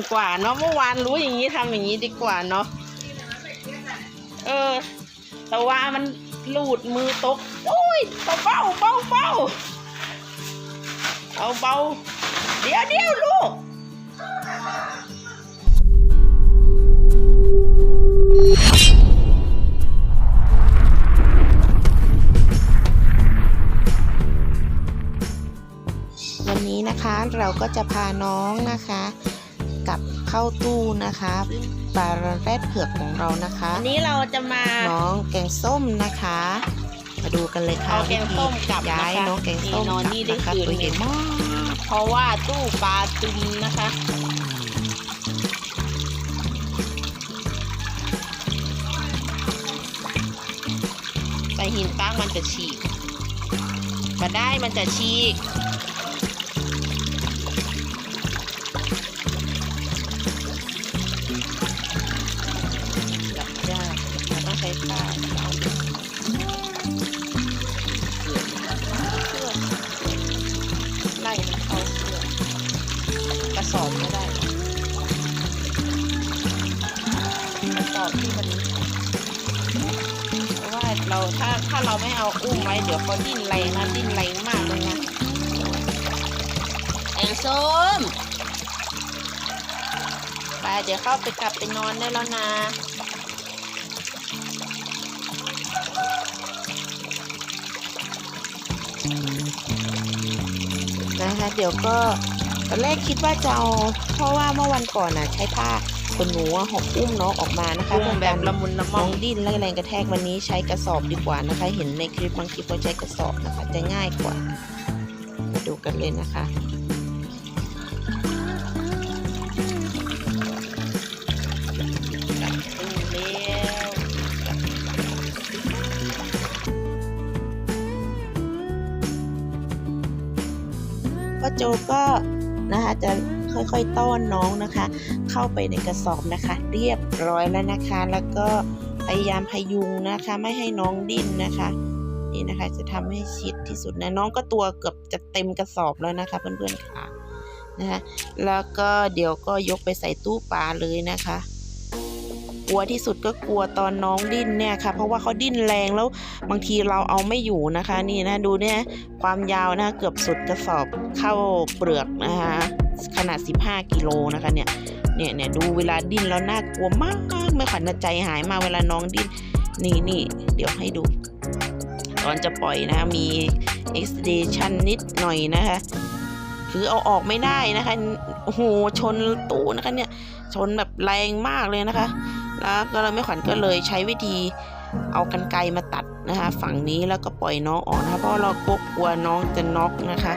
ดีกว่าเนาะเมื่อวานรู้อย่างนี้ทำอย่างนี้ดีกว่าเนาะเออ แต่ว่ามันหลุดมือตกโอ้ยเบาเบาเบาเบาเอาเบาเดี๋ยวเดี๋ยวลูกวันนี้นะคะเราก็จะพาน้องนะคะ กลับเข้าตู้นะคะปลาแรดเผือกของเรานะคะวันนี้เราจะมาน้องแกงส้มนะคะ มาดูกันเลยค่ะเอาแกงส้มกลับย้ายนะคะน้องแกงส้มนี่นอนนี่ได้กลับคืนตัวใหญ่มากเพราะว่าตู้ปลาตึมนะคะใส่หินตั้งมันจะฉีกมาได้มันจะฉีก ช้ผ้าเอาเชือกไล่มันเข้าเชือกกระสอบก็ได้กระสอบที่มันเพราะว่าเราถ้าถ้าเราไม่เอาอุ้มไว้เดี๋ยวเขาดิ้นแรงนะดิ้นแรงมากเลยนะแองส้มไปเดี๋ยวเข้าไปกลับไปนอนได้แล้วนะ นะคะเดี๋ยวก็ตอนแรกคิดว่าจะเอาเพราะว่าเมื่อวันก่อนน่ะ ใช้ผ้าขนหนูอะหอบอุ้มน้องออกมานะคะอุ้มแบบละมุนละม่น้อองงดิ้นและแรงกระแทกวันนี้ใช้กระสอบดีกว่านะคะ เห็นในคลิปบางคลิปเขาใช้กระสอบนะคะ จะง่ายกว่ามาดูกันเลยนะคะ พ่อโจก็นะคะจะค่อยๆต้อนน้องนะคะ เข้าไปในกระสอบนะคะ เรียบร้อยแล้วนะคะ แล้วก็พยายามพยุงนะคะ ไม่ให้น้องดิ้นนะคะนี่นะคะจะทำให้ชิดที่สุดนะน้องก็ตัวเกือบจะเต็มกระสอบแล้วนะคะเพื่อนๆค่ะนะคะแล้วก็เดี๋ยวก็ยกไปใส่ตู้ปลาเลยนะคะ กลัวที่สุดก็กลัวตอนน้องดิ้นเนี่ยค่ะ เพราะว่าเขาดิ้นแรงแล้วบางทีเราเอาไม่อยู่นะคะ นี่นะดูเนี่ยความยาวนะคะเกือบสุดกระสอบเข้าเปลือกนะคะขนาด 15 กิโลนะคะเนี่ยเนี่ยเนี่ยดูเวลาดิ้นแล้วน่ากลัวมากไม่ขวัญใจหายมาเวลาน้องดิ้นนี่นี่เดี๋ยวให้ดู ตอนจะปล่อยนะคะมี extension นิดหน่อยนะคะคือเอาออกไม่ได้นะคะโอ้โหชนตู้นะคะเนี่ยชนแบบแรงมากเลยนะคะ แล้วก็เลยแม่ขวัญก็เลยใช้วิธีเอากันไกรมาตัดนะคะ ฝั่งนี้แล้วก็ปล่อยน้องออกนะคะเพราะเรากกลัวน้องจะน็อกนะคะ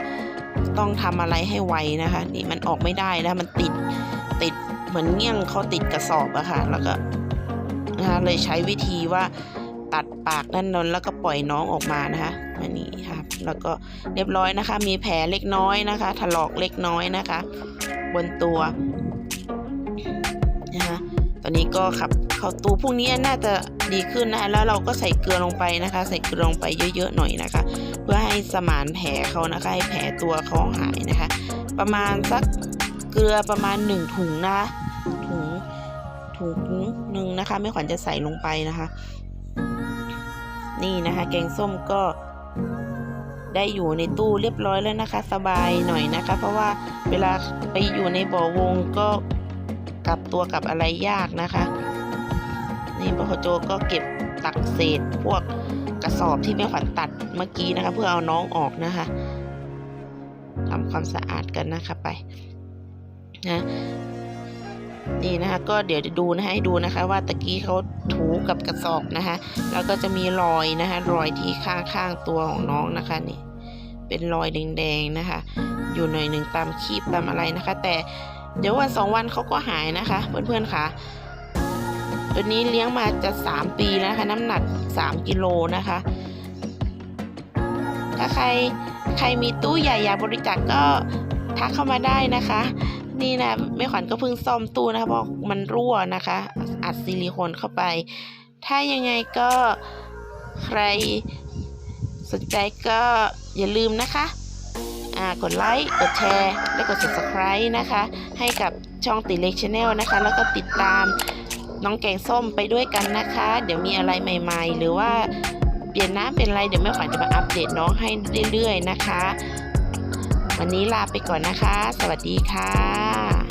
ต้องทำอะไรให้ไวนะคะ นี่มันออกไม่ได้นะมันติดติดเหมือนเงี้ยงเขาติดกระสอบอะค่ะแล้วก็นะคะเลยใช้วิธีว่าตัดปากด้านนนแล้วก็ปล่อยน้องออกมานะคะอันนี้ค่ะแล้วก็เรียบร้อยนะคะ มีแผลเล็กน้อยนะคะ ถลอกเล็กน้อยนะคะ บนตัวนะคะต อนนี้ก็ขับเข้าตู้พรุ่งนี้น่าจะดีขึ้นนะคะแล้วเราก็ใส่เกลือลงไปนะคะ ใส่เกลือลงไปเยอะๆหน่อยนะคะ เพื่อให้สมานแผลเขานะคะให้แผลตัวเขาหายนะคะ ประมาณสักเกลือประมาณหนึ่งถุงนะคะถุงถุงหนึ่งนะคะไม่ขวัญจะใส่ลงไปนะคะ นี่นะคะ แกงส้มก็ได้อยู่ในตู้เรียบร้อยแล้วนะคะ สบายหน่อยนะคะ เพราะว่าเวลาไปอยู่ในบ่อวงก็ กลับตัวกับอะไรยากนะคะ นี่พ่อโจก็เก็บตักเศษพวกกระสอบที่แม่ขวัญตัดเมื่อกี้นะคะ เพื่อเอาน้องออกนะคะทำความสะอาดกันนะคะไปนะนี่นะคะก็เดี๋ยวจะดูนะคะให้ดูนะคะ ว่าตะกี้เขาถูกับกระสอบนะคะ แล้วก็จะมีรอยนะคะรอยที่ข้างๆตัวของน้องนะคะนี่เป็นรอยแดงๆนะคะ อยู่หน่อยหนึ่งตามคีบตามอะไรนะคะ แต่ เดี๋ยววันสองวันเขาก็หายนะคะ เพื่อนๆค่ะตัวนี้เลี้ยงมาจะสามปีแล้วนะคะ น้ำหนักสามกิโลนะคะ ถ้าใครใครมีตู้ใหญ่อยากบริจาคก็ทักเข้ามาได้นะคะ นี่นะแม่ขวัญก็เพิ่งซ่อมตู้นะคะเพราะมันรั่วนะคะ อัดซิลิโคนเข้าไป ถ้ายังไงก็ใครสนใจก็อย่าลืมนะคะ กดไลค์กดแชร์ และกด subscribe นะคะ ให้กับช่องติเล็กชาแนลนะคะ แล้วก็ติดตามน้องแกงส้มไปด้วยกันนะคะ เดี๋ยวมีอะไรใหม่ๆ หรือว่าเปลี่ยนน้ำเป็นอะไรเดี๋ยวแม่ขวัญจะมาอัปเดตน้องให้เรื่อยๆนะคะ วันนี้ลาไปก่อนนะคะ สวัสดีค่ะ